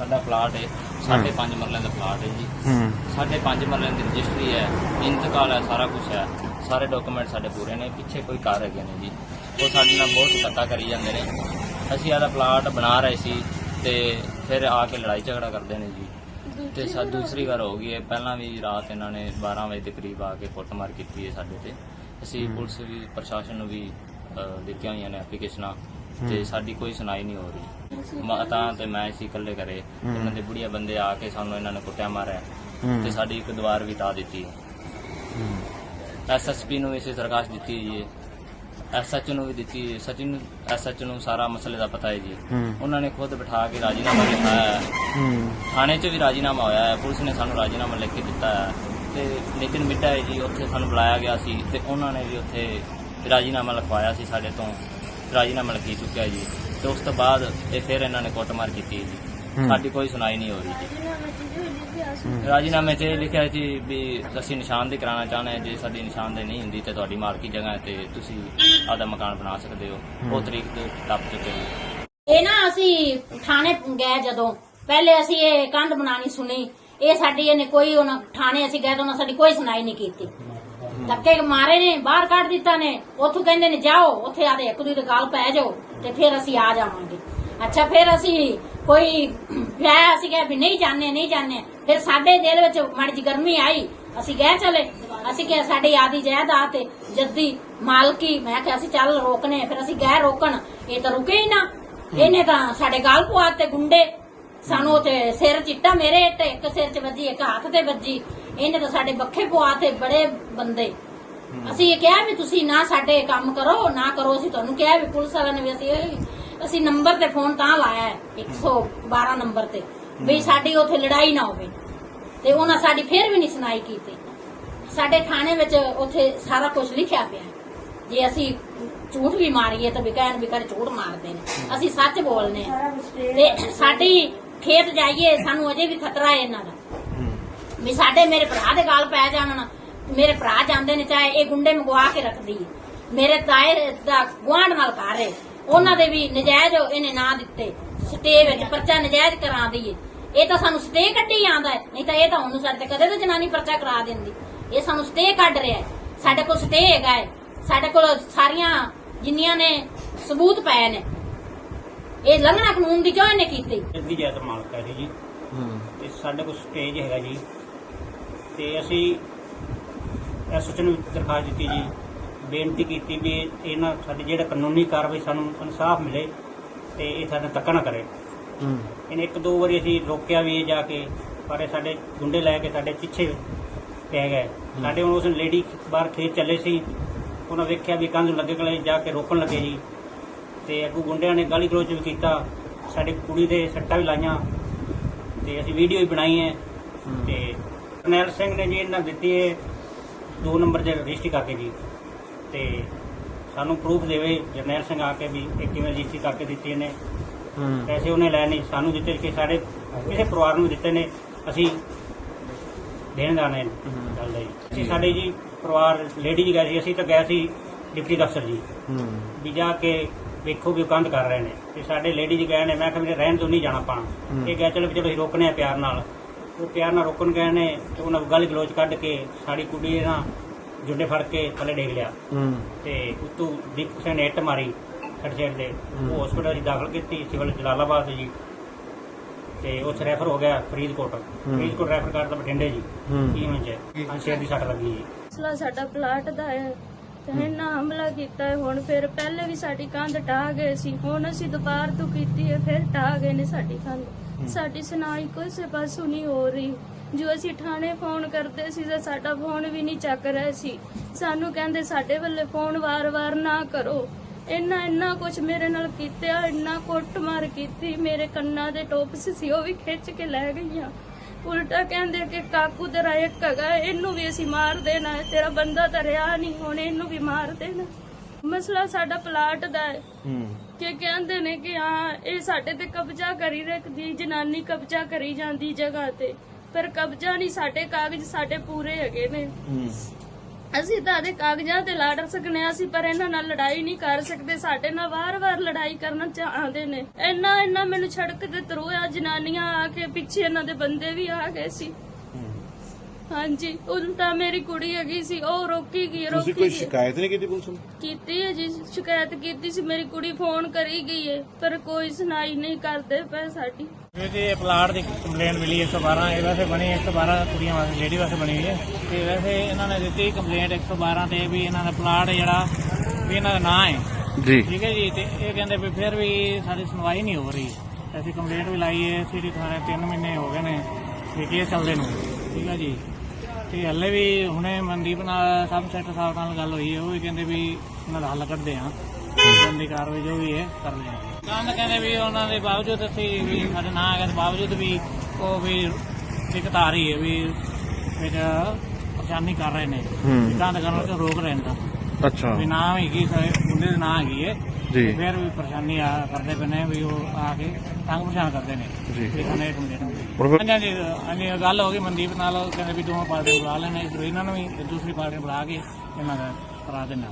ਸਾਡਾ ਪਲਾਟ ਹੈ ਸਾਢੇ ਪੰਜ ਮਰਲਿਆਂ ਦਾ ਪਲਾਟ ਹੈ ਜੀ। ਹੂੰ। ਸਾਢੇ ਪੰਜ ਮਰਲਿਆਂ ਦੀ ਰਜਿਸਟਰੀ ਹੈ ਇੰਤਕਾਲ ਹੈ ਸਾਰਾ ਕੁਝ ਹੈ ਸਾਰੇ ਡਾਕੂਮੈਂਟ ਸਾਡੇ ਪੂਰੇ ਨੇ ਪਿੱਛੇ ਕੋਈ ਕਾਰ ਹੈਗੇ ਨੇ ਜੀ। ਉਹ ਸਾਡੇ ਨਾਲ ਬਹੁਤ ਧੱਕਾ ਕਰੀ ਜਾਂਦੇ ਨੇ। ਅਸੀਂ ਆਦਾ ਪਲਾਟ ਬਣਾ ਰਹੇ ਸੀ ਤੇ ਫਿਰ ਆ ਕੇ ਲੜਾਈ ਝਗੜਾ ਕਰਦੇ ਨੇ ਜੀ। ਤੇ ਸਾ ਦੂਸਰੀ ਵਾਰ ਹੋ ਗਈ ਹੈ ਪਹਿਲਾਂ ਵੀ ਰਾਤ ਇਹਨਾਂ ਨੇ 12 ਵਜੇ ਦੇ ਕਰੀਬ ਆ ਕੇ ਕੁੱਟਮਾਰ ਕੀਤੀ ਹੈ ਸਾਡੇ ਤੇ। ਅਸੀਂ ਪੁਲਿਸ ਵੀ ਪ੍ਰਸ਼ਾਸਨ ਨੂੰ ਵੀ ਦਿੱਤੀਆਂ ਹੋਈਆਂ ਨੇ ਐਪਲੀਕੇਸ਼ਨਾਂ ਤੇ ਸਾਡੀ ਕੋਈ ਸੁਣਾਈ ਨਹੀਂ ਹੋ ਰਹੀ। ਮਾਤਾ ਤੇ ਮੈਂ ਸੀ ਇਕੱਲੇ ਘਰੇ। ਇਹਨਾਂ ਦੇ ਬੁੜੀਆ ਬੰਦੇ ਆ ਕੇ ਸਾਨੂੰ ਇਹਨਾਂ ਨੇ ਕੁੱਟਿਆ ਮਾਰਿਆ। ਤੇ ਸਾਡੀ ਇੱਕ ਦੀਵਾਰ ਵੀ ਤਾ ਦਿੱਤੀ। ਐਸਐਸਪੀ ਨੂੰ ਵੀ ਅਸੀਂ ਦਰਖਾਸਤ ਦਿੱਤੀ ਜੀ ਐਸਐਚ ਨੂੰ ਵੀ ਦਿੱਤੀ ਸਚਿਨ ਐਸਐਚ ਨੂੰ ਸਾਰਾ ਮਸਲੇ ਦਾ ਪਤਾ ਹੈ ਜੀ। ਉਹਨਾਂ ਨੇ ਖੁਦ ਬਿਠਾ ਕੇ ਰਾਜੀਨਾਮਾ ਲਿਖਾਇਆ ਹੈ। ਹੂੰ। ਥਾਣੇ 'ਚ ਵੀ ਰਾਜੀਨਾਮਾ ਹੋਇਆ ਹੈ। ਪੁਲਿਸ ਨੇ ਸਾਨੂੰ ਰਾਜੀਨਾਮਾ ਲਿਖ ਕੇ ਦਿੱਤਾ ਹੈ। ਤੇ ਨਿਤਿਨ ਮਿੱਟਾ ਹੈ ਜੀ ਉੱਥੇ ਸਾਨੂੰ ਬੁਲਾਇਆ ਗਿਆ ਸੀ। ਤੇ ਉਹਨਾਂ ਨੇ ਵੀ ਉੱਥੇ ਰਾਜੀਨਾਮਾ ਲਿਖਵਾਇਆ ਸੀ ਸਾਡੇ ਤੋਂ। ਰਾਜੀਨਾਮਾ ਲਿਖੀ ਚੁੱਕਿਆ ਜੀ ਤੇ ਉਸ ਤੋਂ ਬਾਅਦ ਇਹ ਫਿਰ ਇਹਨਾਂ ਨੇ ਕੁੱਟਮਾਰ ਕੀਤੀ ਜੀ। ਸਾਡੀ ਕੋਈ ਸੁਣਾਈ ਨਹੀਂ ਹੋ ਰਹੀ ਜੀ। ਰਾਜੀਨਾਮੇ 'ਚ ਇਹ ਲਿਖਿਆ ਸੀ। ਵੀ ਅਸੀਂ ਨਿਸ਼ਾਨਦੇਹੀ ਕਰਾਉਣਾ ਚਾਹੁੰਦੇ ਹਾਂ ਜੇ ਸਾਡੀ ਨਿਸ਼ਾਨਦੇਹੀ ਨਹੀਂ ਹੁੰਦੀ ਤੇ ਤੁਹਾਡੀ ਮਾਲਕੀ ਜਗ੍ਹਾ ਹੈ ਤੇ ਤੁਸੀਂ ਆਦਾ ਮਕਾਨ ਬਣਾ ਸਕਦੇ ਹੋ। ਉਹ ਤਰੀਕ ਤੋਂ ਟੱਪ ਚੁੱਕੇ ਜੀ। ਇਹ ਨਾ ਅਸੀਂ ਥਾਣੇ ਗਏ ਜਦੋਂ। ਪਹਿਲੇ ਅਸੀਂ ਇਹ ਕੰਧ ਬਣਾਣੀ ਸੁਣੀ। ਇਹ ਸਾਡੀ ਇਹਨੇ ਕੋਈ ਉਹਨਾਂ ਥਾਣੇ ਅਸੀਂ ਗਏ ਤਾਂ ਉਹਨਾਂ ਸਾਡੀ ਕੋਈ ਸੁਣਾਈ ਨਹੀਂ ਕੀਤੀ। ਧੱਕੇ ਮਾਰੇ ਨੇ, ਬਾਹਰ ਕੱਢ ਦਿੱਤਾ ਨੇ। ਉੱਥੋਂ ਕਹਿੰਦੇ ਨੇ, ਜਾਓ, ਉੱਥੇ ਆਦੇ ਇੱਕ ਦੂਜੇ ਦੇ ਗਾਲ ਪੈ ਜਾਓ ਤੇ ਫਿਰ ਅਸੀਂ ਆ ਜਾਵਾਂਗੇ। ਅੱਛਾ, ਫਿਰ ਅਸੀਂ ਕੋਈ ਵਿਆਹ ਅਸੀਂ ਕਿਹਾ ਵੀ ਨਹੀਂ ਜਾਣੇ ਨਹੀਂ ਜਾਣੇ ਫਿਰ ਸਾਡੇ ਦਿਲ ਵਿੱਚ ਮਾੜੀ ਜਿਹੀ ਗਰਮੀ ਆਈ। ਅਸੀਂ ਗਏ ਚਲੇ। ਅਸੀਂ ਕਿਹਾ, ਸਾਡੀ ਆਦੀ ਜਾਇਦਾਦ ਤੇ ਜੱਦੀ ਮਾਲਕੀ। ਮੈਂ ਕਿਹਾ, ਅਸੀਂ ਚੱਲ ਰੋਕਨੇ ਫਿਰ ਅਸੀਂ ਗਏ ਰੋਕਣ। ਇਹ ਤਾਂ ਰੁਕੇ ਹੀ ਨਾ। ਇਹਨੇ ਤਾਂ ਸਾਡੇ ਗਾਲ ਪਵਾ ਤੇ ਗੁੰਡੇ। ਸਾਨੂੰ ਉੱਥੇ ਸਿਰ ਚਿੱਟਾ ਮੇਰੇ ਤੇ, ਇੱਕ ਸਿਰ 'ਚ ਵੱਜੀ, ਇੱਕ ਹੱਥ ਤੇ ਵੱਜੀ। ਇਹਨੇ ਤਾਂ ਸਾਡੇ ਬੱਖੇ ਪਵਾ ਤੇ ਬੜੇ ਬੰਦੇ। ਅਸੀਂ ਇਹ ਕਿਹਾ ਵੀ ਤੁਸੀਂ ਨਾ ਸਾਡੇ ਕੰਮ ਕਰੋ ਨਾ ਕਰੋ ਅਸੀਂ ਤੁਹਾਨੂੰ ਕਿਹਾ ਵੀ ਪੁਲਿਸ ਵਾਲਿਆਂ ਨੇ ਵੀ ਅਸੀਂ ਅਸੀਂ ਨੰਬਰ ਤੇ ਫੋਨ ਤਾਂ ਲਾਇਆ ਹੈ 112 ਨੰਬਰ ਤੇ। ਵੀ ਸਾਡੀ ਉੱਥੇ ਲੜਾਈ ਨਾ ਹੋਵੇ। ਤੇ ਉਹਨਾਂ ਸਾਡੀ ਫੇਰ ਵੀ ਨਹੀਂ ਸੁਣਾਈ ਕੀਤੀ। ਸਾਡੇ ਥਾਣੇ ਵਿੱਚ ਉੱਥੇ ਸਾਰਾ ਕੁਝ ਲਿਖਿਆ ਪਿਆ ਹੈ। ਜੇ ਅਸੀਂ ਝੂਠ ਵੀ ਮਾਰੀਏ ਤਾਂ ਵੀ ਕਹਿਣ ਵੀ ਕਰ ਝੂਠ ਮਾਰਦੇ ਨੇ। ਅਸੀਂ ਸੱਚ ਬੋਲਨੇ ਆ। ਤੇ ਸਾਡੀ ਖੇਤ ਜਾਈਏ ਸਾਨੂੰ ਅਜੇ ਵੀ ਖਤਰਾ ਹੈ ਇਹਨਾਂ ਦਾ। ਵੀ ਸਾਡੇ ਮੇਰੇ ਭਰਾ ਦੇ ਗਾਲ ਪੈ ਜਾਣ ਮੇਰੇ ਭਰਾ ਜਾਂਦੇ ਨੇ ਚਾਹੇ ਇਹ ਗੁੰਡੇ ਮੰਗਵਾ ਕੇ ਰੱਖਦੀ ਹੈ ਮੇਰੇ ਤਾਏ ਦਾ ਗੁਆਂਢ ਨਾਲ ਘਰ ਹੈ ਉਹਨਾਂ ਦੇ ਵੀ ਨਜਾਇਜ਼ ਇਹਨੇ ਨਾਂ ਦਿੱਤੇ। ਸਟੇ ਵਿੱਚ ਪਰਚਾ ਨਜਾਇਜ਼ ਕਰਾ ਦਈਏ ਇਹ ਤਾਂ ਸਾਨੂੰ ਸਟੇ ਕੱਢੀ ਆਂਦਾ ਹੈ ਨਹੀਂ ਤਾਂ ਇਹ ਤਾਂ ਉਹਨੂੰ ਸਾਡੇ ਤੇ ਕਦੇ ਤਾਂ ਜਨਾਨੀ ਪਰਚਾ ਕਰਾ ਦਿੰਦੀ। ਇਹ ਸਾਨੂੰ ਸਟੇ ਕੱਢ ਰਿਹਾ ਹੈ ਸਾਡੇ ਕੋਲ ਸਟੇ ਹੈਗਾ ਹੈ ਸਾਡੇ ਕੋਲ ਸਾਰੀਆਂ ਜਿੰਨੀਆਂ ਨੇ ਸਬੂਤ ਪਏ ਨੇ। ਇਹ ਲੰਘਣਾ ਕਾਨੂੰਨ ਦੀ ਕਿਉਂ ਇਹਨੇ ਕੀਤੀ? ਜੱਦੀ ਜੈਤ ਮਾਲਕ ਹੈ ਜੀ। ਹੂੰ। ਤੇ ਸਾਡੇ ਕੋਲ ਸਟੇਜ ਹੈਗਾ ਜੀ। ਤੇ ਅਸੀਂ ਐਸਓਚ ਨੂੰ ਦਰਖਾਸਤ ਦਿੱਤੀ ਜੀ ਬੇਨਤੀ ਕੀਤੀ ਵੀ ਇਹਨਾਂ ਸਾਡੀ ਜਿਹੜਾ ਕਾਨੂੰਨੀ ਕਾਰਵਾਈ ਸਾਨੂੰ ਇਨਸਾਫ ਮਿਲੇ ਤੇ ਇਹ ਸਾਡਾ ਧੱਕਾ ਨਾ ਕਰੇ। ਹੂੰ। ਇਹਨੇ ਇੱਕ ਦੋ ਵਾਰੀ ਅਸੀਂ ਰੋਕਿਆ ਵੀ ਇਹ ਜਾ ਕੇ ਪਰ ਇਹ ਸਾਡੇ ਗੁੰਡੇ ਲੈ ਕੇ ਸਾਡੇ ਪਿੱਛੇ ਪੈ ਗਏ। ਸਾਡੇ ਹੁਣ ਉਸ ਲੇਡੀ ਬਾਹਰ ਖੇਤ ਚੱਲੇ ਸੀ ਉਹਨਾਂ ਵੇਖਿਆ ਵੀ ਕੰਧ ਨੂੰ ਲੱਗੇ ਗਲੇ ਜਾ ਕੇ ਰੋਕਣ ਲੱਗੇ ਜੀ। ਤੇ ਅੱਗੂ ਗੁੰਡਿਆਂ ਨੇ ਗਾਲੀ ਗਲੋਚ ਵੀ ਕੀਤਾ ਸਾਡੀ ਕੁੜੀ ਦੇ ਸੱਟਾਂ ਵੀ ਲਾਈਆਂ ਤੇ ਅਸੀਂ ਵੀਡੀਓ ਵੀ ਬਣਾਈ ਹੈ। ਤੇ ਕਰਨੈਲ ਸਿੰਘ ਨੇ ਜੀ ਇਹਨਾਂ ਦਿੱਤੀ ਹੈ ਦੋ ਨੰਬਰ ਦੇ ਰਜਿਸਟਰੀ ਕਰਕੇ ਜੀ। ਤੇ ਸਾਨੂੰ ਪ੍ਰੂਫ ਦੇਵੇ ਜਰਨੈਲ ਸਿੰਘ ਆ ਕੇ ਵੀ ਇਹ ਕਿਵੇਂ ਰਜਿਸਟਰੀ ਕਰਕੇ ਦਿੱਤੀ ਇਹਨੇ। ਹੂੰ। ਪੈਸੇ ਉਹਨੇ ਲੈ ਨਹੀਂ ਸਾਨੂੰ ਦਿੱਤੇ ਕਿ ਸਾਡੇ ਕਿਸੇ ਪਰਿਵਾਰ ਨੂੰ ਦਿੱਤੇ ਨੇ ਅਸੀਂ ਦੇਣਦਾਰ ਨੇ ਚੱਲਦਾ ਜੀ ਅਸੀਂ ਸਾਡੇ ਜੀ ਪਰਿਵਾਰ ਲੇਡੀ ਜੀ ਗਏ ਸੀ ਅਸੀਂ ਤਾਂ ਗਏ ਸੀ ਡਿਪਟੀ ਦਫ਼ਤਰ ਜੀ। ਹੂੰ। ਵੀ ਜਾ ਕੇ ਵੇਖੋ ਵੀ ਉਹ ਕੰਧ ਕਰ ਰਹੇ ਨੇ। ਤੇ ਸਾਡੇ ਲੇਡੀ ਜੀ ਗਏ ਨੇ ਮੈਂ ਕਿਹਾ ਮੇਰੇ ਰਹਿਣ ਤੋਂ ਨਹੀਂ ਜਾਣਾ ਪਾਣਾ। ਇਹ ਗਏ ਚਲੋ ਵੀ ਚਲੋ ਅਸੀਂ ਰੋਕਨੇ ਆ ਪਿਆਰ ਨਾਲ। ਉਹ ਪਿਆਰ ਨਾਲ ਰੋਕਣ ਗਏ ਨੇ ਤੇ ਉਹਨਾਂ ਗਲ ਗਲੋਚ ਕੱਢ ਕੇ ਸਾਡੀ ਕੁੜੀ ਦੇ ਨਾ ਜੁੰਡੇ ਫੜ ਕੇ ਥੱਲੇ ਡੇਗ ਲਿਆ। ਹੂੰ। ਤੇ ਉਤੋਂ ਦੀਪਕ ਸਿੰਘ ਨੇ ਇੱਟ ਮਾਰੀ ਸਾਈਡ ਦੇ ਉਹ ਹਸਪੀਟਲ 'ਚ ਦਾਖਲ ਕੀਤੀ ਸਿਵਲ ਜਲਾਲਾਬਾਦ ਜੀ। ਤੇ ਉੱਥੇ ਰੈਫਰ ਹੋ ਗਿਆ ਫਰੀਦਕੋਟ। ਫਰੀਦਕੋਟ ਰੈਫਰ ਕਰਤਾ ਬਠਿੰਡੇ ਜੀ। ਕੀ ਚ ਹਾਂ? ਸਿਰ ਦੀ ਸੱਟ ਲੱਗੀ ਜੀ। ਮਸਲਾ ਸਾਡਾ ਪਲਾਟ ਦਾ ਹੈ। ਤੇ ਇਹਨਾਂ ਹਮਲਾ ਕੀਤਾ ਹੈ। ਹੁਣ ਫਿਰ ਪਹਿਲੇ ਵੀ ਸਾਡੀ ਕੰਧ ਢਾਹ ਗਏ ਸੀ। ਹੁਣ ਅਸੀਂ ਦੁਬਾਰ ਤੋਂ ਕੀਤੀ ਹੈ ਫਿਰ ਢਾਹ ਗਏ ਨੇ ਸਾਡੀ ਕੰਧ। ਸਾਡੀ ਸੁਣਾਈ ਕਿਸੇ ਪਾਸੋਂ ਨਹੀਂ ਹੋ ਰਹੀ। ਜੋ ਅਸੀਂ ਥਾਣੇ ਫੋਨ ਕਰਦੇ ਸੀ ਤਾਂ ਸਾਡਾ ਫੋਨ ਵੀ ਨਹੀਂ ਚੱਕ ਰਿਹਾ ਸੀ, ਸਾਨੂੰ ਕਹਿੰਦੇ ਸਾਡੇ ਵੱਲੇ ਫੋਨ ਵਾਰ-ਵਾਰ ਨਾ ਕਰੋ। ਇੰਨਾ ਇੰਨਾ ਕੁਝ ਮੇਰੇ ਨਾਲ ਕੀਤਾ, ਇੰਨਾ ਕੁੱਟਮਾਰ ਕੀਤੀ, ਮੇਰੇ ਕੰਨਾਂ ਦੇ ਟੋਪਸ ਸੀ, ਉਹ ਵੀ ਖਿੱਚ ਕੇ ਲੈ ਗਈਆਂ। ਉਲਟਾ ਕਹਿੰਦੇ ਕਿ ਕਾਕੂ ਤੇਰਾ ਇੱਕ ਹੈਗਾ, ਇਹਨੂੰ ਵੀ ਅਸੀਂ ਮਾਰ ਦੇਣਾ, ਤੇਰਾ ਬੰਦਾ ਤਾਂ ਰਿਹਾ ਨਹੀਂ, ਹੁਣ ਇਹਨੂੰ ਵੀ ਮਾਰ ਦੇਣਾ। ਮਸਲਾ ਸਾਡਾ ਪਲਾਟ ਦਾ ਹੈ। ਹੂੰ। ਕਿ ਕਹਿੰਦੇ ਨੇ ਕਿ ਹਾਂ ਇਹ ਸਾਡੇ ਤੇ ਕਬਜ਼ਾ ਕਰੀ ਰੱਖਦੀ ਜਨਾਨੀ ਕਬਜ਼ਾ ਕਰੀ ਜਾਂਦੀ ਜਗ੍ਹਾ ਤੇ। ਪਰ ਕਬਜ਼ਾ ਨਹੀਂ ਸਾਡੇ ਕਾਗਜ਼ ਸਾਡੇ ਪੂਰੇ ਹੈਗੇ ਨੇ। ਹੂੰ। ਅਸੀਂ ਤਾਂ ਦੇ ਕਾਗਜ਼ਾਂ ਤੇ ਲੜ ਸਕਨੇ ਹਾਂ, ਅਸੀਂ ਪਰ ਇਹਨਾਂ ਨਾਲ ਲੜਾਈ ਨਹੀਂ ਕਰ ਸਕਦੇ। ਸਾਡੇ ਨਾਲ ਵਾਰ-ਵਾਰ ਲੜਾਈ ਕਰਨਾ ਚਾਹੁੰਦੇ ਨੇ। ਇੰਨਾ ਇੰਨਾ ਮੈਨੂੰ ਸੜਕ ਤੇ ਤਰੋਇਆ ਜਨਾਨੀਆਂ ਆ ਕੇ ਪਿੱਛੇ ਇਹਨਾਂ ਦੇ ਬੰਦੇ ਵੀ ਆ ਗਏ ਸੀ। ਹਾਂਜੀ ਉਲਟਾ ਮੇਰੀ ਕੁੜੀ ਹੈਗੀ ਸੀ ਉਹ ਰੋਕੀ ਗਈ ਤੁਸੀਂ ਰੋਕੀ ਕੋਈ ਗਈ। ਸ਼ਿਕਾਇਤ ਨਹੀਂ ਕੀਤੀ ਪੁਲਿਸ ਨੂੰ? ਕੀਤੀ ਹੈ ਜੀ ਸ਼ਿਕਾਇਤ ਕੀਤੀ ਸੀ ਮੇਰੀ ਕੁੜੀ ਫੋਨ ਕਰੀ ਗਈ ਹੈ ਪਰ ਕੋਈ ਸੁਣਾਈ ਨਹੀਂ ਕਰਦੇ ਪਏ ਸਾਡੀ। ਜੀ ਇਹ ਪਲਾਟ ਦੀ ਕੰਪਲੇਂਟ ਮਿਲੀ 112 ਇਹ ਵੈਸੇ ਬਣੀ 112 ਕੁੜੀਆਂ ਵਾਸਤੇ ਲੇਡੀ ਵਾਸਤੇ ਬਣੀ ਹੋਈ ਹੈ। ਤੇ ਵੈਸੇ ਇਹਨਾਂ ਨੇ ਦਿੱਤੀ ਕੰਪਲੇਂਟ 112 ਤੇ ਵੀ ਇਹਨਾਂ ਦਾ ਪਲਾਟ ਜਿਹੜਾ ਵੀ ਇਹਨਾਂ ਦਾ ਨਾਂ ਹੈ। ਜੀ। ਠੀਕ ਹੈ ਜੀ ਤੇ ਇਹ ਕਹਿੰਦੇ ਵੀ ਫਿਰ ਵੀ ਸਾਡੀ ਸੁਣਵਾਈ ਨਹੀਂ ਹੋ ਰਹੀ। ਅਸੀਂ ਕੰਪਲੇਂਟ ਵੀ ਲਾਈ ਹੈ ਸਿਟੀ ਥਾਣੇ 3 ਮਹੀਨੇ ਹੋ ਗਏ ਨੇ ਵੀ ਕੇਸ ਚੱਲਦੇ ਨੂੰ। ਠੀਕ ਹੈ ਜੀ। ਤੇ ਹੱਲੇ ਵੀ ਹੁਣੇ ਮਨਦੀਪ ਨਾਲ ਸਬ ਸੈਕਟਰ ਸਾਹਿਬ ਨਾਲ ਗੱਲ ਹੋਈ ਹੈ ਉਹ ਵੀ ਕਹਿੰਦੇ ਵੀ ਉਹਨਾਂ ਦਾ ਹੱਲ ਕੱਢਦੇ ਆ ਬੰਦੀ ਕਾਰਵਾਈ ਜੋ ਵੀ ਹੈ ਕਰ ਲਿਆਂਗੇ ਕੰਨ ਕਹਿੰਦੇ ਵੀ ਉਹਨਾਂ ਦੇ ਬਾਵਜੂਦ ਅਸੀਂ ਵੀ ਸਾਡੇ ਨਾਂ ਹੈਗਾ ਦੇ ਬਾਵਜੂਦ ਵੀ ਉਹ ਵੀ ਦਿੱਕਤ ਆ ਰਹੀ ਹੈ ਵੀ ਵਿੱਚ ਪਰੇਸ਼ਾਨੀ ਕਰ ਰਹੇ ਨੇ। ਹੂੰ। ਕੰਨ ਕਰਨ ਤੋਂ ਰੋਕ ਰਹੇ ਨੇ ਤਾਂ। ਅੱਛਾ। ਵੀ ਨਾਮ ਹੈਗੀ ਸਾਰੇ ਮੁੰਡੇ ਦੇ ਨਾਂ ਹੈਗੀ ਹੈ। ਜੀ। ਫਿਰ ਵੀ ਪਰੇਸ਼ਾਨੀ ਆ ਕਰਦੇ ਪਏ ਨੇ ਵੀ ਉਹ ਆ ਕੇ ਤੰਗ ਪਰੇਸ਼ਾਨ ਕਰਦੇ ਨੇ ਜੀ। ਵੀ ਕੰਪਲੀਟ ਹੁਣ ਫਿਰ- ਹਾਂਜੀ ਹਾਂਜੀ ਹਾਂਜੀ ਗੱਲ ਹੋ ਗਈ ਮਨਦੀਪ ਨਾਲ ਉਹ ਕਹਿੰਦੇ ਵੀ ਦੋਵਾਂ ਪਾਰਟੀਆਂ ਬੁਲਾ ਲੈਣੇ ਇੱਕ ਇਹਨਾਂ ਨੂੰ ਵੀ ਤੇ ਦੂਸਰੀ ਪਾਰਟੀ ਬੁਲਾ ਕੇ ਇਹਨਾਂ ਦਾ ਕਰਾ ਦੇਣਾ